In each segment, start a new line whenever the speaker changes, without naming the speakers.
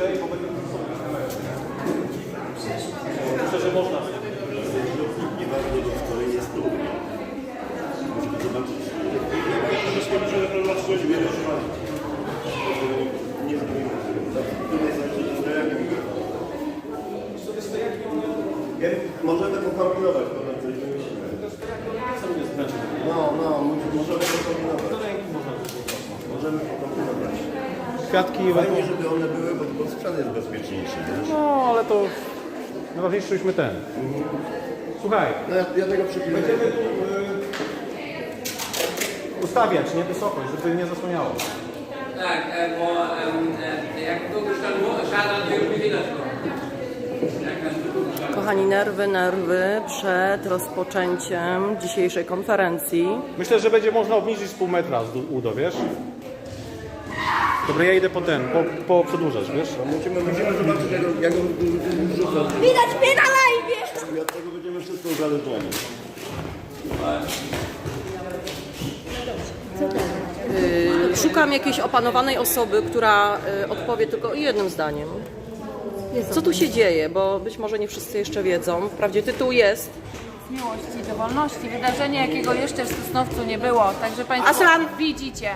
bliżej, bo będę tu sobie. Myślę, że można.
Nie bardzo do której jest tu. Zobaczyć. Myśmy referować coś wiele Nie zrobimy. Tutaj mikrofonu. Wiem, możemy pokombinować, potem coś wymyślimy. No, no, możemy pokombinować. Możemy pokombinować.
Kwiatki,
Fajnie, żeby one były, bo sprzęt jest bezpieczniejszy, wiesz?
no ale to najważniejsze, żebyśmy ten. Słuchaj,
No ja, ja tego przypilnuję.
będziemy tu y, ustawiać, nie wysokość, żeby nie zasłaniało.
Tak, e, bo em, e, jak szedł, szada, to już nie widać go. Jak nas długo szada.
Kochani, nerwy, nerwy przed rozpoczęciem dzisiejszej konferencji.
Myślę, że będzie można obniżyć z pół metra z du- udo, wiesz? Dobra, ja idę po ten, po, po przedłużać, wiesz?
Musimy, musimy zobaczyć, jak, jak on rzuca.
Widać mnie na live!
I od tego będziemy wszystko uzależnieni.
Yy, Szukam jakiejś opanowanej osoby, która yy, odpowie tylko jednym zdaniem. Co tu się dzieje? Bo być może nie wszyscy jeszcze wiedzą. Wprawdzie tytuł jest.
miłości do wolności, wydarzenie jakiego jeszcze w Sosnowcu nie było. Także Państwo
Aslan!
widzicie,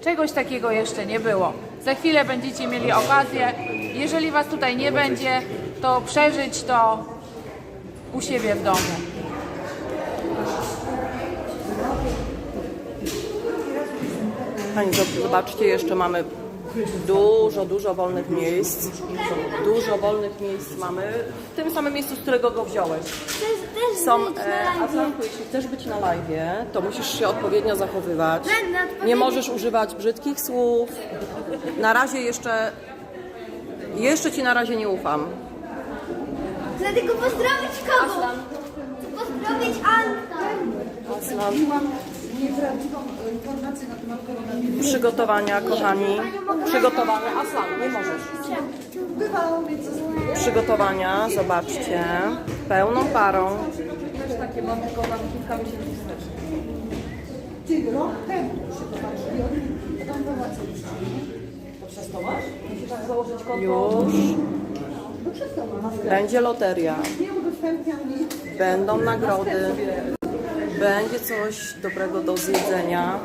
czegoś takiego jeszcze nie było. Za chwilę będziecie mieli okazję. Jeżeli Was tutaj nie będzie, to przeżyć to u siebie w domu.
Pani, zob- zobaczcie, jeszcze mamy dużo, dużo wolnych miejsc. Dużo wolnych miejsc mamy w tym samym miejscu, z którego go wziąłeś. Są, e, Atlanku, jeśli chcesz być na live, to musisz się odpowiednio zachowywać. Nie możesz używać brzydkich słów. Na razie jeszcze, jeszcze ci na razie nie ufam.
Chcę tylko pozdrowić kogo? Pozdrowić Anta.
Przygotowania, kochani. Przygotowania. Aslan, nie możesz. Przygotowania, zobaczcie. Pełną parą. Też takie mam, tylko nam kilka miesięcy wstecz. Ty rok temu tak konto. Już. Będzie loteria. Będą nagrody. Będzie coś dobrego do zjedzenia.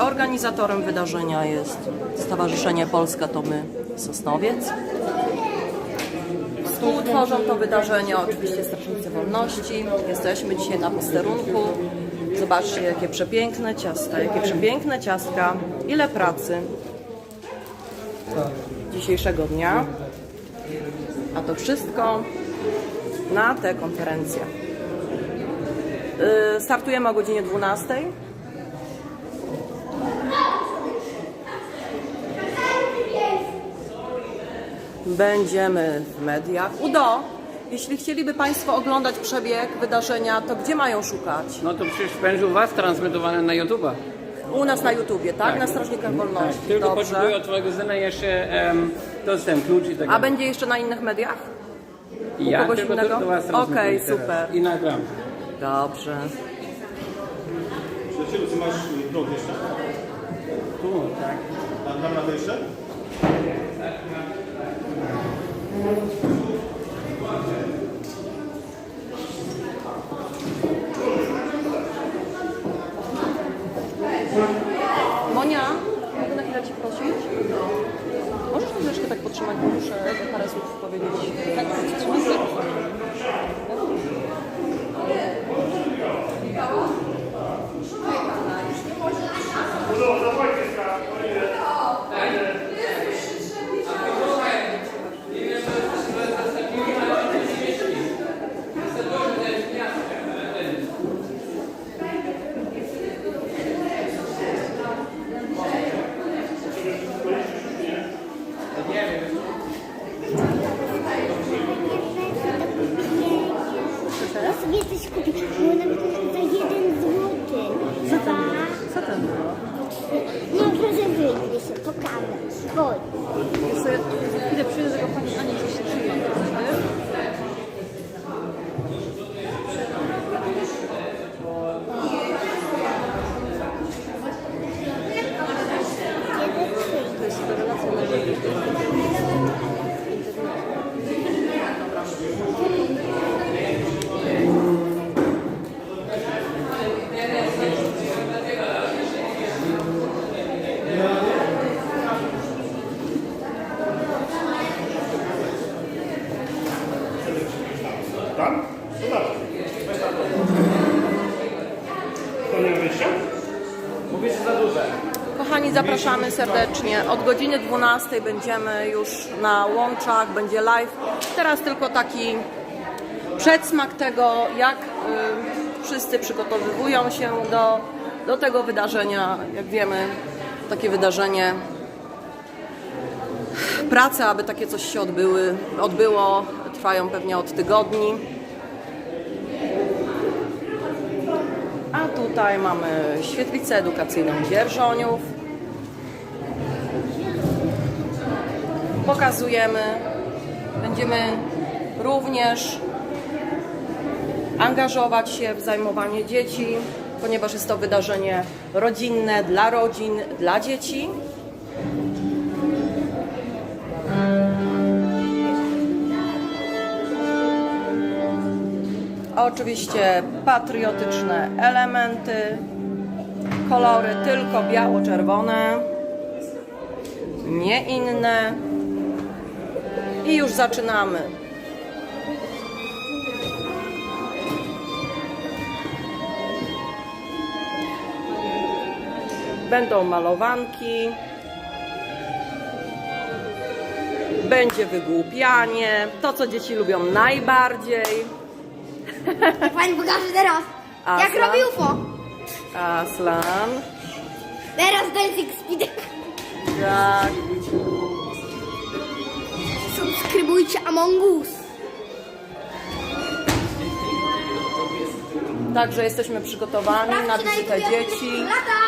Organizatorem wydarzenia jest Stowarzyszenie Polska to My Sosnowiec. Współtworzą to wydarzenie oczywiście Strażnicy Wolności. Jesteśmy dzisiaj na posterunku. Zobaczcie, jakie przepiękne ciasta, jakie przepiękne ciastka, ile pracy dzisiejszego dnia. A to wszystko na tę konferencję. Yy, Startujemy o godzinie 12. Będziemy w mediach. Udo, jeśli chcieliby Państwo oglądać przebieg wydarzenia, to gdzie mają szukać?
No to przecież będzie u Was transmitowane na YouTube'a.
U nas na YouTubie, tak? Na Strażnikach Wolności.
Tylko potrzebuję
Dobrze.
od Twojego syna jeszcze em, dostęp, klucz i tak
A będzie jeszcze na innych mediach?
I ja
kogoś
tylko
innego?
do, Was
Okej,
teraz.
super.
I nagram.
Dobrze.
Przyjacielu, ty masz prąd jeszcze?
Tu, tak.
Dam, dam radę
zapraszamy serdecznie. Od godziny 12 będziemy już na łączach, będzie live. Teraz tylko taki przedsmak tego, jak y, wszyscy przygotowywują się do, do tego wydarzenia. Jak wiemy, takie wydarzenie, prace, aby takie coś się odbyły, odbyło, trwają pewnie od tygodni. A tutaj mamy świetlicę edukacyjną Dzierżoniów. Pokazujemy. Będziemy również angażować się w zajmowanie dzieci, ponieważ jest to wydarzenie rodzinne dla rodzin, dla dzieci. Oczywiście patriotyczne elementy, kolory tylko biało-czerwone, nie inne. I już zaczynamy. Będą malowanki. Będzie wygłupianie, to co dzieci lubią najbardziej.
Pani pokaże teraz.
A
Jak robi UFO.
Aslan.
Teraz Dancing Speed.
Tak.
Subskrybujcie Among Us.
Także jesteśmy przygotowani na wizytę dzieci.
Lata.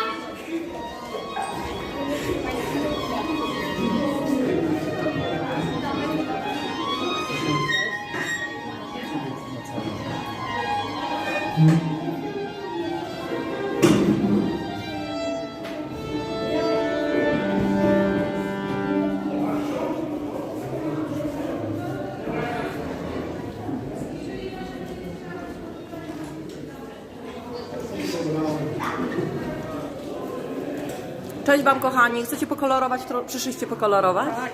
Cześć Wam kochani, chcecie pokolorować? Tro- Przyszliście pokolorować? Tak.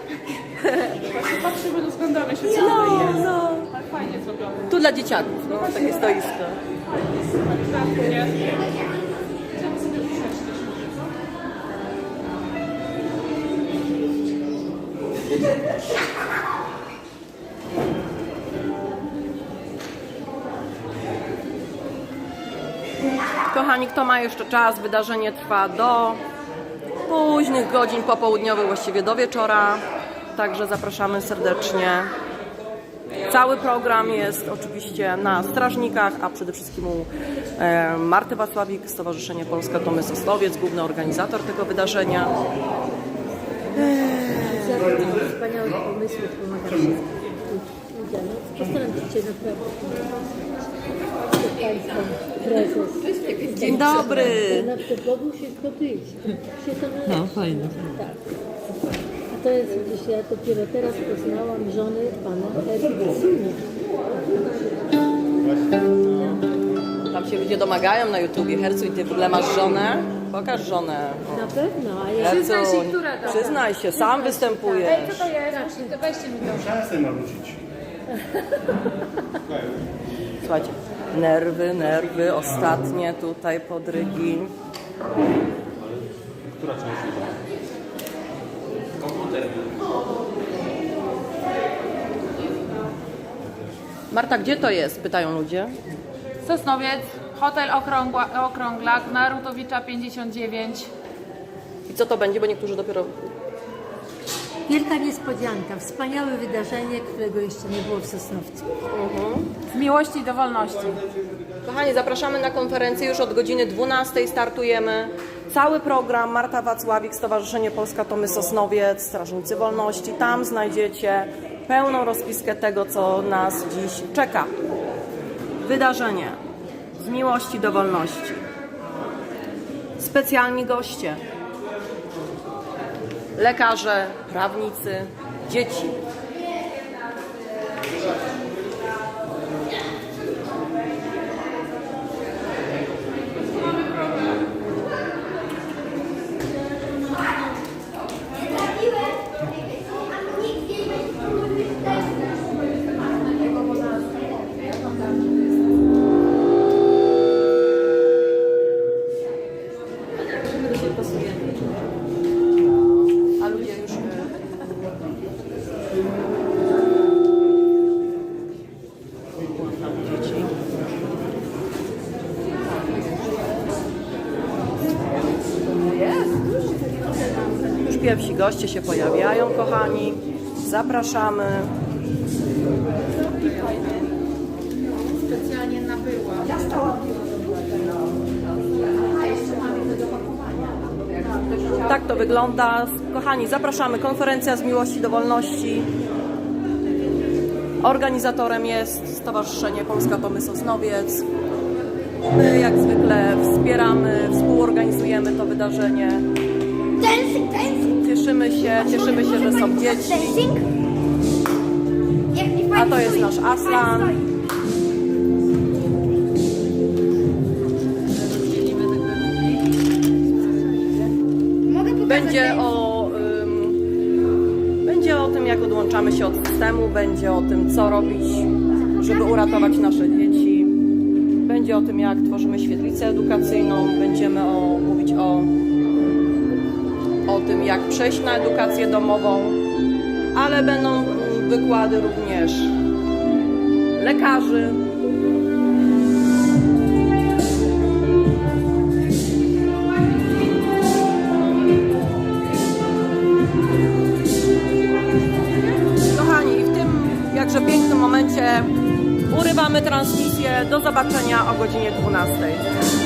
Patrzymy, rozglądamy się, co
No,
tutaj jest.
no.
Tak fajnie zrobione.
Tu dla dzieciaków, no, takie stoisko.
Nie?
Kochani, kto ma jeszcze czas, wydarzenie trwa do późnych godzin popołudniowych, właściwie do wieczora. Także zapraszamy serdecznie. Cały program jest oczywiście na Strażnikach, a przede wszystkim u e, Marty Wacławik, Stowarzyszenie Polska Tomy Sosnowiec, główny organizator tego wydarzenia.
Wspaniałych pomysłów pomaga wszystkim. Postaram się naprawdę.
Dzień dobry.
Na przedłogu się zgodzić. Się to należy. No, fajnie. Tak. A to jest, widzisz, ja dopiero teraz poznałam żony pana Eriksunia.
Tam się ludzie domagają na YouTubie. Hercuj, ty w ogóle masz żonę? Pokaż żonę.
Na pewno, a ja...
Przyznaj się, która to?
przyznaj się, sam występujesz.
Ej, co to jest? To weźcie mi to.
Czasem nawrócić.
Słuchajcie, nerwy, nerwy, ostatnie tutaj podrygi.
Która część?
Marta, gdzie to jest? Pytają ludzie.
Sosnowiec, hotel Okrągła, Okrąglak, Narutowicza 59.
I co to będzie, bo niektórzy dopiero...
Wielka niespodzianka, wspaniałe wydarzenie, którego jeszcze nie było w Sosnowcu.
Z miłości do wolności.
Kochani, zapraszamy na konferencję. Już od godziny 12 startujemy. Cały program Marta Wacławik, Stowarzyszenie Polska Tomy Sosnowiec, Strażnicy Wolności. Tam znajdziecie pełną rozpiskę tego, co nas dziś czeka. Wydarzenie z miłości do wolności. Specjalni goście. Lekarze, prawnicy, dzieci. Goście się pojawiają, kochani. Zapraszamy.
Specjalnie nabyła.
Tak to wygląda. Kochani, zapraszamy. Konferencja z miłości do wolności. Organizatorem jest Stowarzyszenie Polska Tomy Sosnowiec. My jak zwykle wspieramy, współorganizujemy to wydarzenie.
Dancing, dancing.
Cieszymy się, cieszymy się, że są dzieci.
Dancing?
A to jest nasz Aslan. Będzie o, ym, będzie o tym, jak odłączamy się od systemu, będzie o tym, co robić, żeby uratować nasze dzieci. Będzie o tym, jak tworzymy świetlicę edukacyjną, będziemy o, mówić o tym, jak przejść na edukację domową, ale będą wykłady również lekarzy, Kochani, w tym jakże pięknym momencie urywamy transmisję. Do zobaczenia o godzinie 12.